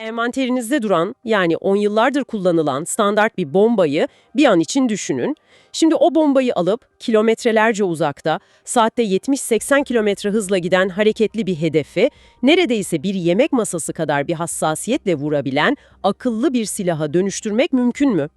Envanterinizde duran yani 10 yıllardır kullanılan standart bir bombayı bir an için düşünün. Şimdi o bombayı alıp kilometrelerce uzakta, saatte 70-80 kilometre hızla giden hareketli bir hedefi, neredeyse bir yemek masası kadar bir hassasiyetle vurabilen akıllı bir silaha dönüştürmek mümkün mü?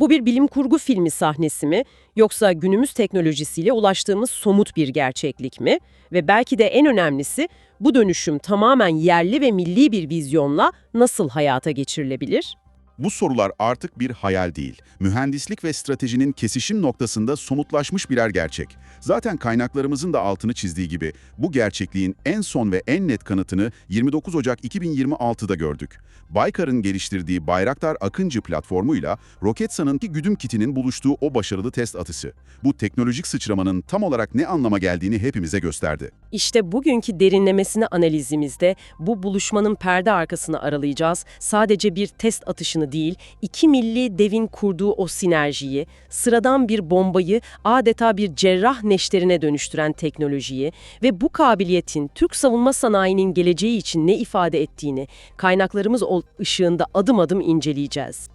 Bu bir bilim kurgu filmi sahnesi mi yoksa günümüz teknolojisiyle ulaştığımız somut bir gerçeklik mi? Ve belki de en önemlisi bu dönüşüm tamamen yerli ve milli bir vizyonla nasıl hayata geçirilebilir? Bu sorular artık bir hayal değil. Mühendislik ve stratejinin kesişim noktasında somutlaşmış birer gerçek. Zaten kaynaklarımızın da altını çizdiği gibi bu gerçekliğin en son ve en net kanıtını 29 Ocak 2026'da gördük. Baykar'ın geliştirdiği Bayraktar Akıncı platformuyla Roketsan'ın ki güdüm kitinin buluştuğu o başarılı test atışı. Bu teknolojik sıçramanın tam olarak ne anlama geldiğini hepimize gösterdi. İşte bugünkü derinlemesine analizimizde bu buluşmanın perde arkasını aralayacağız. Sadece bir test atışını değil, iki milli devin kurduğu o sinerjiyi, sıradan bir bombayı adeta bir cerrah neşterine dönüştüren teknolojiyi ve bu kabiliyetin Türk savunma sanayinin geleceği için ne ifade ettiğini kaynaklarımız ışığında adım adım inceleyeceğiz.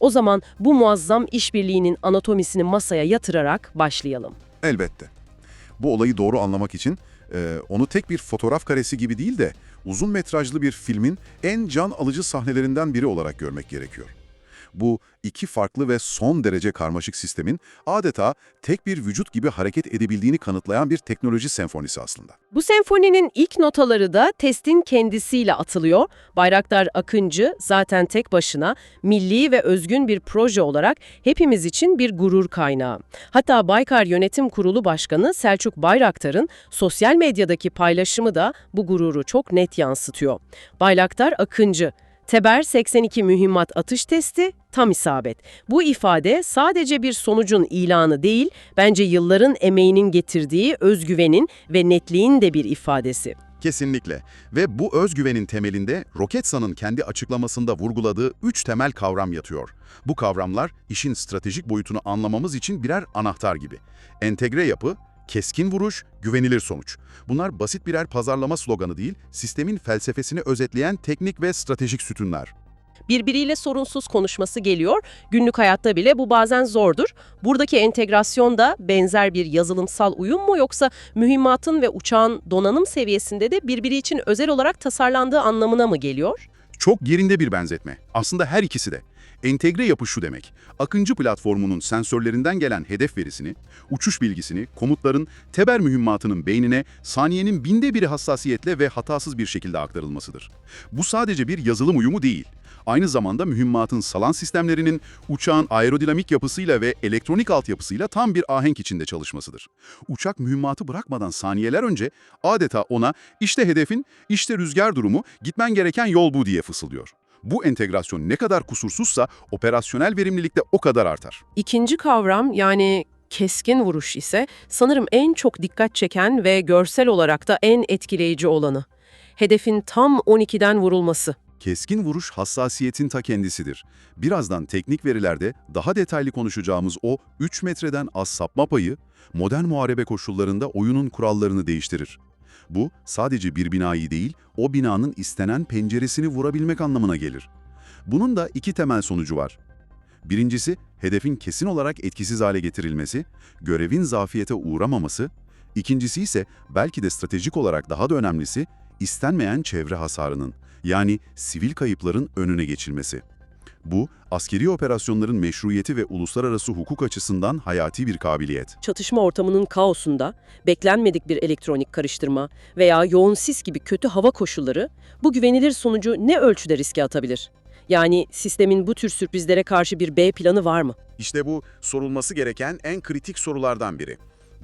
O zaman bu muazzam işbirliğinin anatomisini masaya yatırarak başlayalım. Elbette. Bu olayı doğru anlamak için e, onu tek bir fotoğraf karesi gibi değil de uzun metrajlı bir filmin en can alıcı sahnelerinden biri olarak görmek gerekiyor. Bu iki farklı ve son derece karmaşık sistemin adeta tek bir vücut gibi hareket edebildiğini kanıtlayan bir teknoloji senfonisi aslında. Bu senfoninin ilk notaları da testin kendisiyle atılıyor. Bayraktar Akıncı zaten tek başına milli ve özgün bir proje olarak hepimiz için bir gurur kaynağı. Hatta Baykar Yönetim Kurulu Başkanı Selçuk Bayraktar'ın sosyal medyadaki paylaşımı da bu gururu çok net yansıtıyor. Bayraktar Akıncı Teber 82 mühimmat atış testi tam isabet. Bu ifade sadece bir sonucun ilanı değil, bence yılların emeğinin getirdiği özgüvenin ve netliğin de bir ifadesi. Kesinlikle. Ve bu özgüvenin temelinde Roketsan'ın kendi açıklamasında vurguladığı üç temel kavram yatıyor. Bu kavramlar işin stratejik boyutunu anlamamız için birer anahtar gibi. Entegre yapı, keskin vuruş, güvenilir sonuç. Bunlar basit birer pazarlama sloganı değil, sistemin felsefesini özetleyen teknik ve stratejik sütunlar. Birbiriyle sorunsuz konuşması geliyor. Günlük hayatta bile bu bazen zordur. Buradaki entegrasyon da benzer bir yazılımsal uyum mu yoksa mühimmatın ve uçağın donanım seviyesinde de birbiri için özel olarak tasarlandığı anlamına mı geliyor? Çok yerinde bir benzetme. Aslında her ikisi de. Entegre yapı şu demek. Akıncı platformunun sensörlerinden gelen hedef verisini, uçuş bilgisini, komutların Teber mühimmatının beynine saniyenin binde biri hassasiyetle ve hatasız bir şekilde aktarılmasıdır. Bu sadece bir yazılım uyumu değil. Aynı zamanda mühimmatın salan sistemlerinin uçağın aerodinamik yapısıyla ve elektronik altyapısıyla tam bir ahenk içinde çalışmasıdır. Uçak mühimmatı bırakmadan saniyeler önce adeta ona işte hedefin, işte rüzgar durumu, gitmen gereken yol bu diye fısıldıyor. Bu entegrasyon ne kadar kusursuzsa operasyonel verimlilik de o kadar artar. İkinci kavram yani keskin vuruş ise sanırım en çok dikkat çeken ve görsel olarak da en etkileyici olanı. Hedefin tam 12'den vurulması. Keskin vuruş hassasiyetin ta kendisidir. Birazdan teknik verilerde daha detaylı konuşacağımız o 3 metreden az sapma payı, modern muharebe koşullarında oyunun kurallarını değiştirir. Bu sadece bir binayı değil, o binanın istenen penceresini vurabilmek anlamına gelir. Bunun da iki temel sonucu var. Birincisi, hedefin kesin olarak etkisiz hale getirilmesi, görevin zafiyete uğramaması. İkincisi ise belki de stratejik olarak daha da önemlisi, istenmeyen çevre hasarının, yani sivil kayıpların önüne geçilmesi. Bu, askeri operasyonların meşruiyeti ve uluslararası hukuk açısından hayati bir kabiliyet. Çatışma ortamının kaosunda, beklenmedik bir elektronik karıştırma veya yoğun sis gibi kötü hava koşulları bu güvenilir sonucu ne ölçüde riske atabilir? Yani sistemin bu tür sürprizlere karşı bir B planı var mı? İşte bu sorulması gereken en kritik sorulardan biri.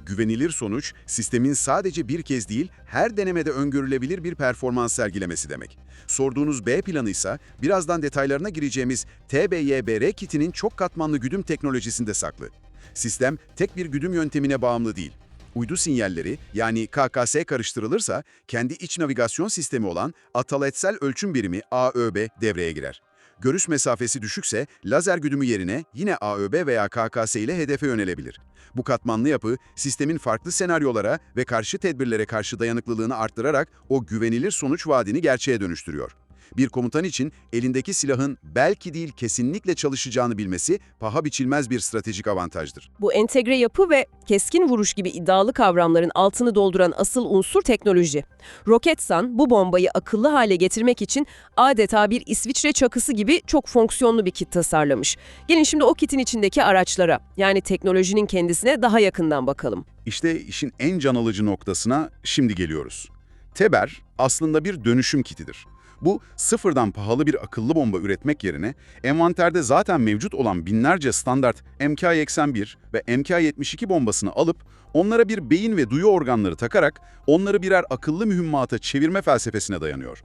Güvenilir sonuç, sistemin sadece bir kez değil, her denemede öngörülebilir bir performans sergilemesi demek. Sorduğunuz B planı ise birazdan detaylarına gireceğimiz TBYBR kitinin çok katmanlı güdüm teknolojisinde saklı. Sistem tek bir güdüm yöntemine bağımlı değil. Uydu sinyalleri yani KKS karıştırılırsa kendi iç navigasyon sistemi olan ataletsel ölçüm birimi AÖB devreye girer. Görüş mesafesi düşükse lazer güdümü yerine yine AÖB veya KKS ile hedefe yönelebilir. Bu katmanlı yapı sistemin farklı senaryolara ve karşı tedbirlere karşı dayanıklılığını arttırarak o güvenilir sonuç vaadini gerçeğe dönüştürüyor. Bir komutan için elindeki silahın belki değil kesinlikle çalışacağını bilmesi paha biçilmez bir stratejik avantajdır. Bu entegre yapı ve keskin vuruş gibi iddialı kavramların altını dolduran asıl unsur teknoloji. Roketsan bu bombayı akıllı hale getirmek için adeta bir İsviçre çakısı gibi çok fonksiyonlu bir kit tasarlamış. Gelin şimdi o kitin içindeki araçlara, yani teknolojinin kendisine daha yakından bakalım. İşte işin en can alıcı noktasına şimdi geliyoruz. Teber aslında bir dönüşüm kitidir. Bu sıfırdan pahalı bir akıllı bomba üretmek yerine envanterde zaten mevcut olan binlerce standart MK-81 ve MK-72 bombasını alıp onlara bir beyin ve duyu organları takarak onları birer akıllı mühimmata çevirme felsefesine dayanıyor.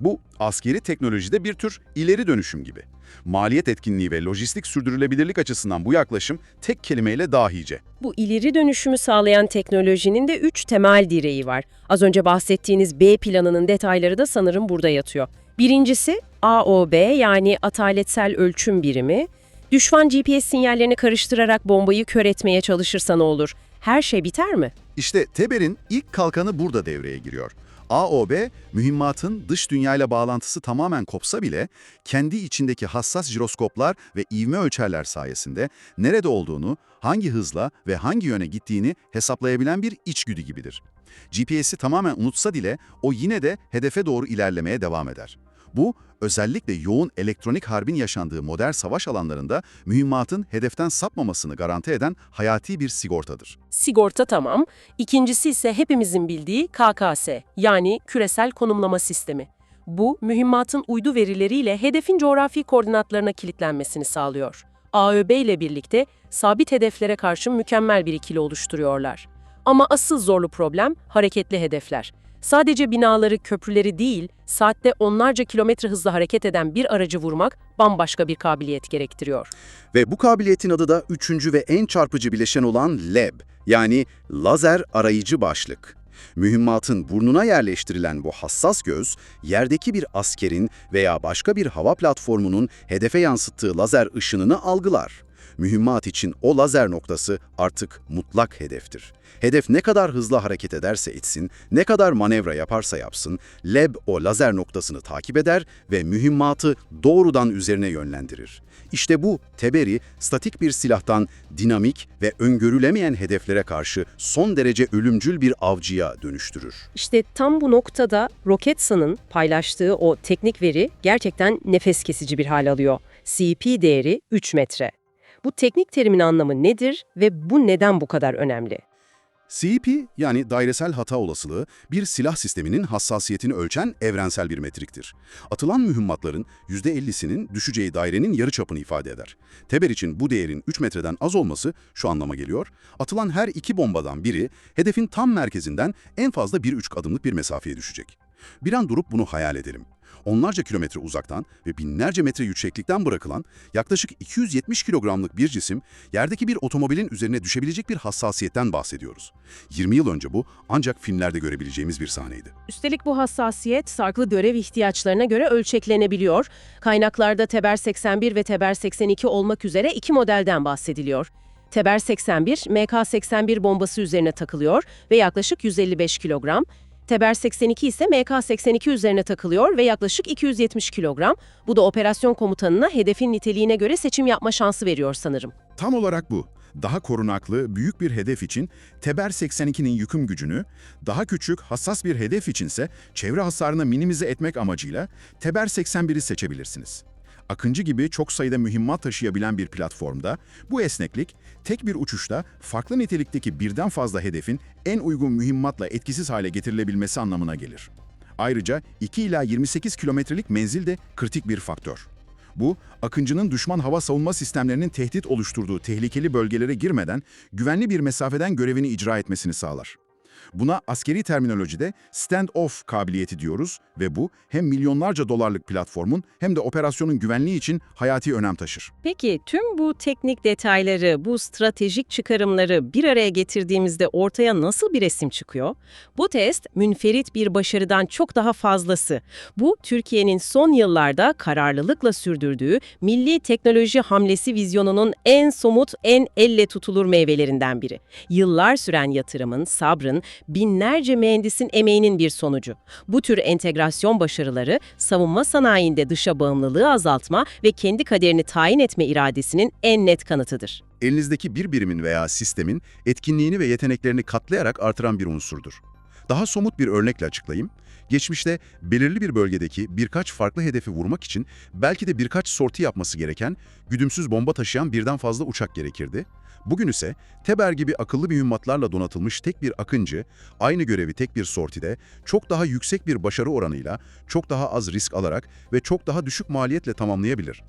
Bu askeri teknolojide bir tür ileri dönüşüm gibi. Maliyet etkinliği ve lojistik sürdürülebilirlik açısından bu yaklaşım tek kelimeyle dahice. Bu ileri dönüşümü sağlayan teknolojinin de üç temel direği var. Az önce bahsettiğiniz B planının detayları da sanırım burada yatıyor. Birincisi AOB yani ataletsel ölçüm birimi. Düşman GPS sinyallerini karıştırarak bombayı kör etmeye çalışırsa ne olur? Her şey biter mi? İşte Teber'in ilk kalkanı burada devreye giriyor. AOB, mühimmatın dış dünyayla bağlantısı tamamen kopsa bile kendi içindeki hassas jiroskoplar ve ivme ölçerler sayesinde nerede olduğunu, hangi hızla ve hangi yöne gittiğini hesaplayabilen bir içgüdü gibidir. GPS'i tamamen unutsa bile o yine de hedefe doğru ilerlemeye devam eder. Bu, özellikle yoğun elektronik harbin yaşandığı modern savaş alanlarında mühimmatın hedeften sapmamasını garanti eden hayati bir sigortadır. Sigorta tamam. İkincisi ise hepimizin bildiği KKS yani küresel konumlama sistemi. Bu, mühimmatın uydu verileriyle hedefin coğrafi koordinatlarına kilitlenmesini sağlıyor. AÖB ile birlikte sabit hedeflere karşı mükemmel bir ikili oluşturuyorlar. Ama asıl zorlu problem hareketli hedefler. Sadece binaları, köprüleri değil, saatte onlarca kilometre hızla hareket eden bir aracı vurmak bambaşka bir kabiliyet gerektiriyor. Ve bu kabiliyetin adı da üçüncü ve en çarpıcı bileşen olan LEB, yani lazer arayıcı başlık. Mühimmatın burnuna yerleştirilen bu hassas göz, yerdeki bir askerin veya başka bir hava platformunun hedefe yansıttığı lazer ışınını algılar. Mühimmat için o lazer noktası artık mutlak hedeftir. Hedef ne kadar hızlı hareket ederse etsin, ne kadar manevra yaparsa yapsın, LEB o lazer noktasını takip eder ve mühimmatı doğrudan üzerine yönlendirir. İşte bu, Teberi, statik bir silahtan dinamik ve öngörülemeyen hedeflere karşı son derece ölümcül bir avcıya dönüştürür. İşte tam bu noktada Roketsan'ın paylaştığı o teknik veri gerçekten nefes kesici bir hal alıyor. CP değeri 3 metre. Bu teknik terimin anlamı nedir ve bu neden bu kadar önemli? CEP yani dairesel hata olasılığı bir silah sisteminin hassasiyetini ölçen evrensel bir metriktir. Atılan mühimmatların %50'sinin düşeceği dairenin yarıçapını ifade eder. Teber için bu değerin 3 metreden az olması şu anlama geliyor. Atılan her iki bombadan biri hedefin tam merkezinden en fazla 1-3 adımlık bir mesafeye düşecek. Bir an durup bunu hayal edelim. Onlarca kilometre uzaktan ve binlerce metre yükseklikten bırakılan yaklaşık 270 kilogramlık bir cisim yerdeki bir otomobilin üzerine düşebilecek bir hassasiyetten bahsediyoruz. 20 yıl önce bu ancak filmlerde görebileceğimiz bir sahneydi. Üstelik bu hassasiyet farklı görev ihtiyaçlarına göre ölçeklenebiliyor. Kaynaklarda Teber 81 ve Teber 82 olmak üzere iki modelden bahsediliyor. Teber 81, MK-81 bombası üzerine takılıyor ve yaklaşık 155 kilogram. Teber 82 ise MK-82 üzerine takılıyor ve yaklaşık 270 kilogram. Bu da operasyon komutanına hedefin niteliğine göre seçim yapma şansı veriyor sanırım. Tam olarak bu. Daha korunaklı, büyük bir hedef için Teber 82'nin yüküm gücünü, daha küçük, hassas bir hedef içinse çevre hasarını minimize etmek amacıyla Teber 81'i seçebilirsiniz. Akıncı gibi çok sayıda mühimmat taşıyabilen bir platformda bu esneklik tek bir uçuşta farklı nitelikteki birden fazla hedefin en uygun mühimmatla etkisiz hale getirilebilmesi anlamına gelir. Ayrıca 2 ila 28 kilometrelik menzil de kritik bir faktör. Bu, Akıncı'nın düşman hava savunma sistemlerinin tehdit oluşturduğu tehlikeli bölgelere girmeden güvenli bir mesafeden görevini icra etmesini sağlar. Buna askeri terminolojide stand-off kabiliyeti diyoruz ve bu hem milyonlarca dolarlık platformun hem de operasyonun güvenliği için hayati önem taşır. Peki tüm bu teknik detayları, bu stratejik çıkarımları bir araya getirdiğimizde ortaya nasıl bir resim çıkıyor? Bu test münferit bir başarıdan çok daha fazlası. Bu Türkiye'nin son yıllarda kararlılıkla sürdürdüğü milli teknoloji hamlesi vizyonunun en somut, en elle tutulur meyvelerinden biri. Yıllar süren yatırımın, sabrın binlerce mühendisin emeğinin bir sonucu. Bu tür entegrasyon başarıları savunma sanayinde dışa bağımlılığı azaltma ve kendi kaderini tayin etme iradesinin en net kanıtıdır. Elinizdeki bir birimin veya sistemin etkinliğini ve yeteneklerini katlayarak artıran bir unsurdur. Daha somut bir örnekle açıklayayım. Geçmişte belirli bir bölgedeki birkaç farklı hedefi vurmak için belki de birkaç sorti yapması gereken güdümsüz bomba taşıyan birden fazla uçak gerekirdi. Bugün ise Teber gibi akıllı mühimmatlarla donatılmış tek bir akıncı, aynı görevi tek bir sortide, çok daha yüksek bir başarı oranıyla, çok daha az risk alarak ve çok daha düşük maliyetle tamamlayabilir.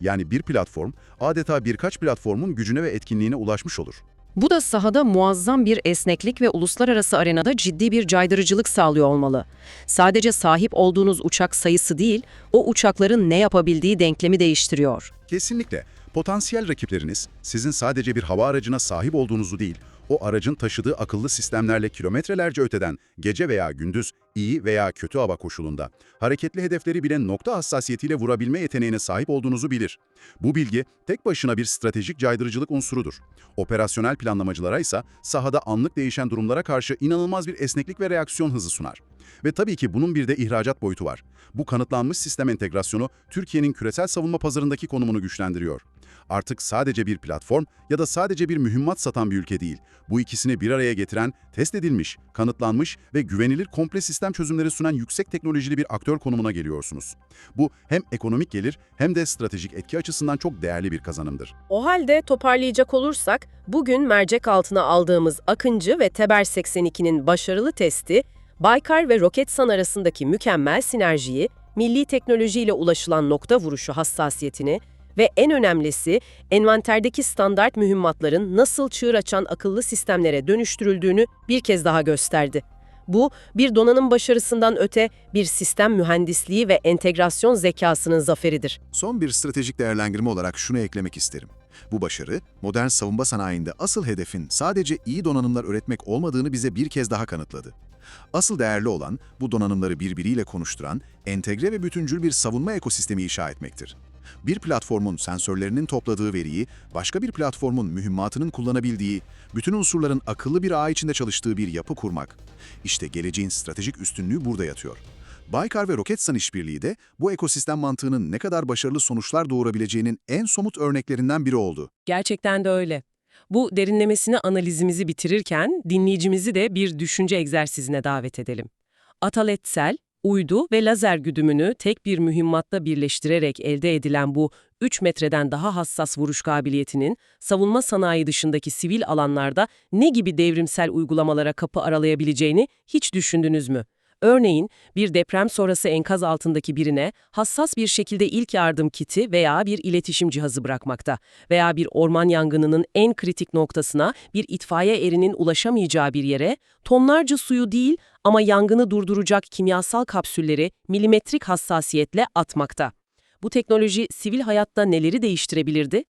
Yani bir platform adeta birkaç platformun gücüne ve etkinliğine ulaşmış olur. Bu da sahada muazzam bir esneklik ve uluslararası arenada ciddi bir caydırıcılık sağlıyor olmalı. Sadece sahip olduğunuz uçak sayısı değil, o uçakların ne yapabildiği denklemi değiştiriyor. Kesinlikle. Potansiyel rakipleriniz sizin sadece bir hava aracına sahip olduğunuzu değil, o aracın taşıdığı akıllı sistemlerle kilometrelerce öteden gece veya gündüz iyi veya kötü hava koşulunda hareketli hedefleri bile nokta hassasiyetiyle vurabilme yeteneğine sahip olduğunuzu bilir. Bu bilgi tek başına bir stratejik caydırıcılık unsurudur. Operasyonel planlamacılara ise sahada anlık değişen durumlara karşı inanılmaz bir esneklik ve reaksiyon hızı sunar. Ve tabii ki bunun bir de ihracat boyutu var. Bu kanıtlanmış sistem entegrasyonu Türkiye'nin küresel savunma pazarındaki konumunu güçlendiriyor. Artık sadece bir platform ya da sadece bir mühimmat satan bir ülke değil. Bu ikisini bir araya getiren, test edilmiş, kanıtlanmış ve güvenilir komple sistem çözümleri sunan yüksek teknolojili bir aktör konumuna geliyorsunuz. Bu hem ekonomik gelir hem de stratejik etki açısından çok değerli bir kazanımdır. O halde toparlayacak olursak, bugün mercek altına aldığımız Akıncı ve Teber 82'nin başarılı testi, Baykar ve Roketsan arasındaki mükemmel sinerjiyi, milli teknolojiyle ulaşılan nokta vuruşu hassasiyetini ve en önemlisi envanterdeki standart mühimmatların nasıl çığır açan akıllı sistemlere dönüştürüldüğünü bir kez daha gösterdi. Bu, bir donanım başarısından öte bir sistem mühendisliği ve entegrasyon zekasının zaferidir. Son bir stratejik değerlendirme olarak şunu eklemek isterim. Bu başarı, modern savunma sanayinde asıl hedefin sadece iyi donanımlar üretmek olmadığını bize bir kez daha kanıtladı. Asıl değerli olan, bu donanımları birbiriyle konuşturan, entegre ve bütüncül bir savunma ekosistemi inşa etmektir. Bir platformun sensörlerinin topladığı veriyi, başka bir platformun mühimmatının kullanabildiği, bütün unsurların akıllı bir ağ içinde çalıştığı bir yapı kurmak. İşte geleceğin stratejik üstünlüğü burada yatıyor. Baykar ve Roketsan işbirliği de bu ekosistem mantığının ne kadar başarılı sonuçlar doğurabileceğinin en somut örneklerinden biri oldu. Gerçekten de öyle. Bu derinlemesine analizimizi bitirirken dinleyicimizi de bir düşünce egzersizine davet edelim. Ataletsel, uydu ve lazer güdümünü tek bir mühimmatta birleştirerek elde edilen bu 3 metreden daha hassas vuruş kabiliyetinin savunma sanayi dışındaki sivil alanlarda ne gibi devrimsel uygulamalara kapı aralayabileceğini hiç düşündünüz mü? Örneğin bir deprem sonrası enkaz altındaki birine hassas bir şekilde ilk yardım kiti veya bir iletişim cihazı bırakmakta veya bir orman yangınının en kritik noktasına bir itfaiye erinin ulaşamayacağı bir yere tonlarca suyu değil ama yangını durduracak kimyasal kapsülleri milimetrik hassasiyetle atmakta. Bu teknoloji sivil hayatta neleri değiştirebilirdi?